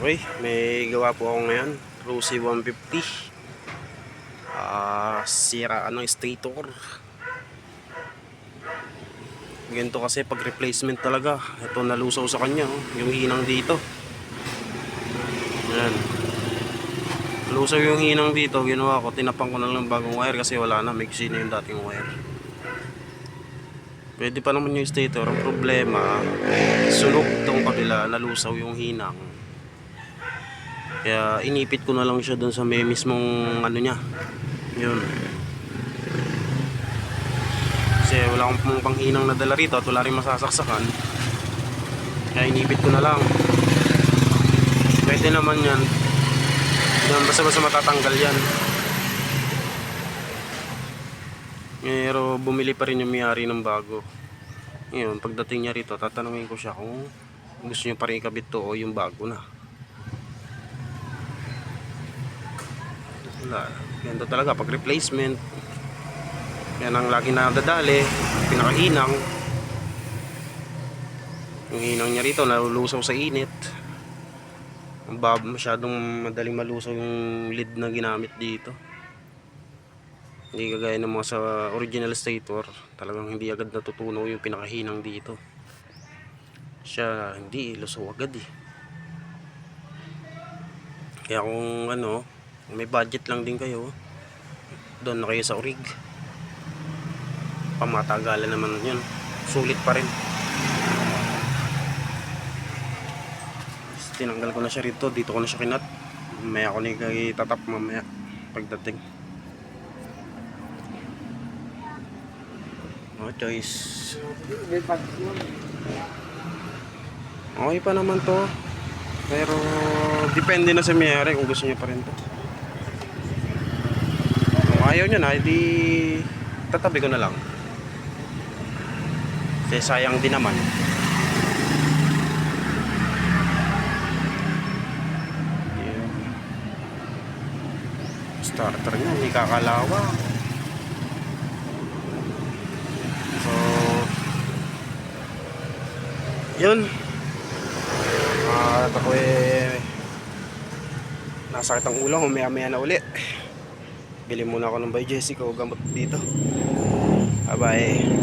Okay, may gawa po ako ngayon. Rosy 150. Ah, sira ano stator. Ganito kasi pag replacement talaga. Ito nalusaw sa kanya, oh. yung hinang dito. Yan. Lusaw yung hinang dito, ginawa ko, tinapang ko na lang bagong wire kasi wala na, may na yung dating wire. Pwede pa naman yung stator. Ang problema, sunog tong kabila, nalusaw yung hinang. Kaya inipit ko na lang siya doon sa may mismong ano niya. Yun. Kasi wala akong panghinang na dala rito at wala rin masasaksakan. Kaya inipit ko na lang. Pwede naman yan. Yan, basta-basta matatanggal yan. Pero bumili pa rin yung may-ari ng bago. Ngayon, pagdating niya rito, tatanungin ko siya kung gusto niya pa rin ikabit to o yung bago na. Wala. Ganito talaga pag replacement. Yan ang lagi nadadali. Pinakahinang. Yung hinang niya rito, nalulusaw sa init. Bab, masyadong madaling malusaw yung lid na ginamit dito. Hindi kagaya ng mga sa original stator, talagang hindi agad natutunaw yung pinakahinang dito. Siya hindi lusaw agad eh. Kaya kung ano, may budget lang din kayo, doon na kayo sa orig. Pamatagalan naman yun. Sulit pa rin. Tinanggal ko na siya rito, dito ko na siya kinat. Mamaya ko na itatap mamaya pagdating. No choice. Okay pa naman to. Pero depende na sa mayari kung gusto niya pa rin to. Ayaw niya na, edi tatabi ko na lang. Kasi sayang din naman. Starter niya, hindi kakalawa. So, yun. At ako eh, nasakit ang ulo, humaya-maya na uli. Bili muna ako ng by Jessica o gamot dito. Bye-bye.